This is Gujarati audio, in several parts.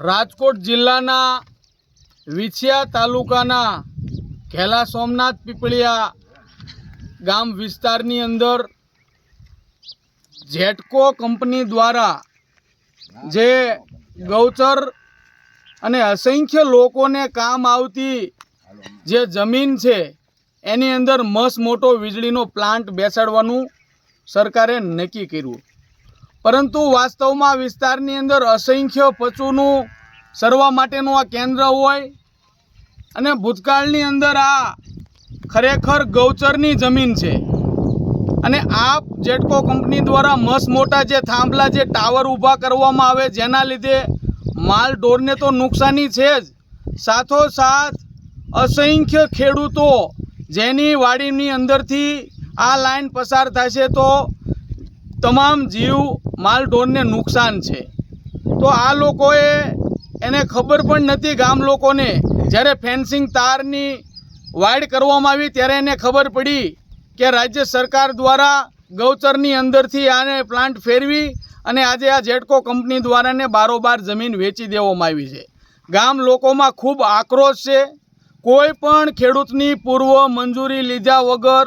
રાજકોટ જિલ્લાના વિછિયા તાલુકાના ઘેલા સોમનાથ પીપળિયા ગામ વિસ્તારની અંદર જેટકો કંપની દ્વારા જે ગૌચર અને અસંખ્ય લોકોને કામ આવતી જે જમીન છે, એની અંદર મસ મોટો વીજળીનો પ્લાન્ટ બેસાડવાનું સરકારે નક્કી કર્યું. પરંતુ વાસ્તવમાં વિસ્તારની અંદર અસંખ્ય પશુનું સરવા માટેનું આ કેન્દ્ર હોય અને ભૂતકાળની અંદર આ ખરેખર ગૌચરની જમીન છે. અને આ જેટકો કંપની દ્વારા મસ્ત મોટા જે થાંભલા જે ટાવર ઊભા કરવામાં આવે જેના લીધે માલ ઢોરને તો નુકસાની છે જ. સાથોસાથ અસંખ્ય ખેડૂતો જેની વાડીની અંદરથી આ લાઈન પસાર થશે તો તમામ જીવ માલ ઢોરને નુકસાન છે. તો આ લોકોએ એને ખબર પણ નથી ગામ લોકોને. જ્યારે ફેન્સિંગ તારની વાડ કરવામાં આવી ત્યારે એને ખબર પડી કે રાજ્ય સરકાર દ્વારા ગૌચરની અંદરથી આને પ્લાન્ટ ફેરવી અને આજે આ જેટકો કંપની દ્વારાને બારોબાર જમીન વેચી દેવામાં આવી છે. ગામ લોકોમાં ખૂબ આક્રોશ છે. કોઈ પણ ખેડૂતની પૂર્વ મંજૂરી લીધા વગર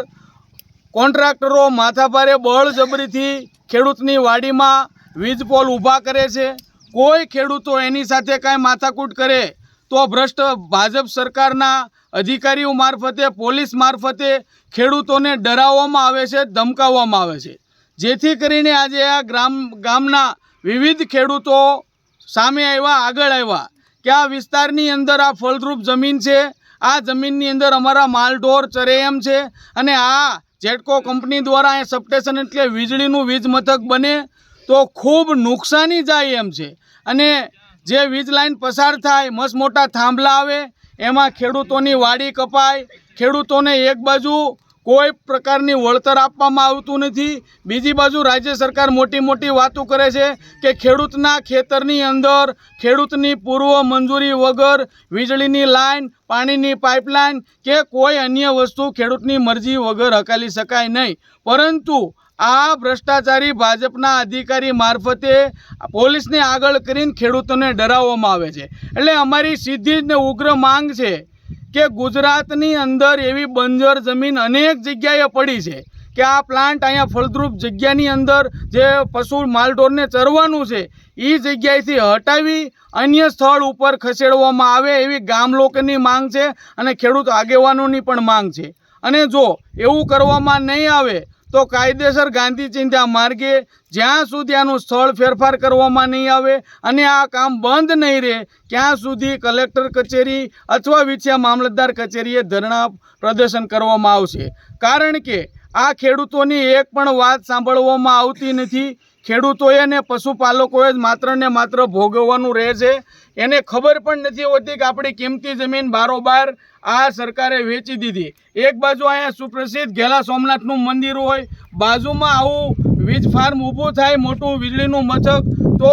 કોન્ટ્રાક્ટરો માથાભારે બળજબરીથી ખેડૂતની વાડીમાં વીજ પોલ ઊભા કરે છે. કોઈ ખેડૂતો એની સાથે કાંઈ માથાકૂટ કરે તો ભ્રષ્ટ ભાજપ સરકારના અધિકારીઓ મારફતે, પોલીસ મારફતે ખેડૂતોને ડરાવવામાં આવે છે, ધમકાવવામાં આવે છે. જેથી કરીને આજે આ ગ્રામ, ગામના વિવિધ ખેડૂતો સામે આવ્યા, આગળ આવ્યા કે આ વિસ્તારની અંદર આ ફળદ્રુપ જમીન છે. આ જમીનની અંદર અમારા માલઢોર ચરે એમ છે અને આ જેટકો કંપની દ્વારા અહીંયા સબસ્ટેશન એટલે વીજળીનું વીજ મથક બને તો ખૂબ નુકસાની જાય એમ છે. અને જે વીજ લાઈન પસાર થાય મસ્ત મોટા થાંભલા આવે, એમાં ખેડૂતોની વાડી કપાય, ખેડૂતોને એક બાજુ કોઈ પ્રકારની વળતર આપવામાં આવતું નથી. બીજી બાજુ રાજ્ય સરકાર મોટી મોટી વાતો કરે છે કે ખેડૂતના ખેતરની અંદર ખેડૂતની પૂર્વ મંજૂરી વગર વીજળીની લાઈન, પાણીની પાઇપલાઇન કે કોઈ અન્ય વસ્તુ ખેડૂતની મરજી વગર હકાલી શકાય નહીં. પરંતુ આ ભ્રષ્ટાચારી ભાજપના અધિકારી મારફતે પોલીસને આગળ કરીને ખેડૂતોને ડરાવવામાં આવે છે. એટલે અમારી સીધી જ ને ઉગ્ર માંગ છે કે ગુજરાતની અંદર એવી બંજર જમીન અનેક જગ્યાએ પડી છે કે આ પ્લાન્ટ અહીંયા ફળદ્રુપ જગ્યાની અંદર જે પશુ માલઢોરને ચરવાનું છે એ જગ્યાએથી હટાવી અન્ય સ્થળ ઉપર ખસેડવામાં આવે એવી ગામ લોકોની માંગ છે અને ખેડૂત આગેવાનોની પણ માંગ છે. અને જો એવું કરવામાં નહીં આવે તો કાયદેસર ગાંધી ચિંતા માર્ગે જ્યાં સુધી આનું સ્થળ ફેરફાર કરવામાં નહીં આવે અને આ કામ બંધ નહીં રહે, ત્યાં સુધી કલેક્ટર કચેરી અથવા વિછિયા મામલતદાર કચેરીએ ધરણા પ્રદર્શન કરવામાં આવશે. કારણ કે આ ખેડૂતોની એક પણ વાત સાંભળવામાં આવતી નથી ખેડૂતોએ ને પશુપાલકોએ જ માત્ર ને માત્ર ભોગવવાનું રહે છે. એને ખબર પણ નથી હોતી કે આપણી કિંમતી જમીન બારોબાર આ સરકારે વેચી દીધી. એક બાજુ અહીંયા સુપ્રસિદ્ધ ઘેલા સોમનાથનું મંદિર હોય, બાજુમાં આવું વીજ ફાર્મ ઊભું થાય, મોટું વીજળીનું મથક, તો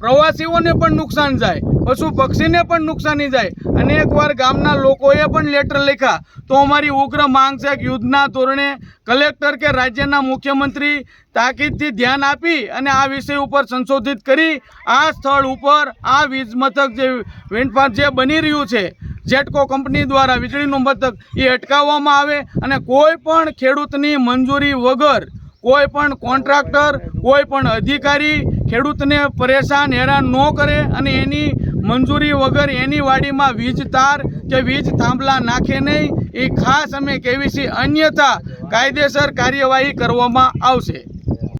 પ્રવાસીઓને પણ નુકસાન જાય. પશુ પક્ષીને પણ નુકસાની જાય. અને એકવાર ગામના લોકોએ પણ લેટર લખ્યા, તો અમારી ઉગ્ર માંગ છે કે યુદ્ધના ધોરણે કલેક્ટર કે રાજ્યના મુખ્યમંત્રી તાકીદથી ધ્યાન આપી અને આ વિષય ઉપર સંશોધિત કરી આ સ્થળ ઉપર આ વીજ મથક જે વિન્ડ જે બની રહ્યું છે જેટકો કંપની દ્વારા વીજળીનું મથક એ અટકાવવામાં આવે અને કોઈ પણ ખેડૂતની મંજૂરી વગર કોઈ પણ કોન્ટ્રાક્ટર કોઈ પણ અધિકારી ખેડૂતને પરેશાન, હેરાન ન કરે અને એની મંજૂરી વગર એની વાડીમાં વીજ તાર કે વીજ થાંભલા નાખે નહીં. એ ખાસ અમે કહેવી છીએ અન્યથા કાયદેસર કાર્યવાહી કરવામાં આવશે.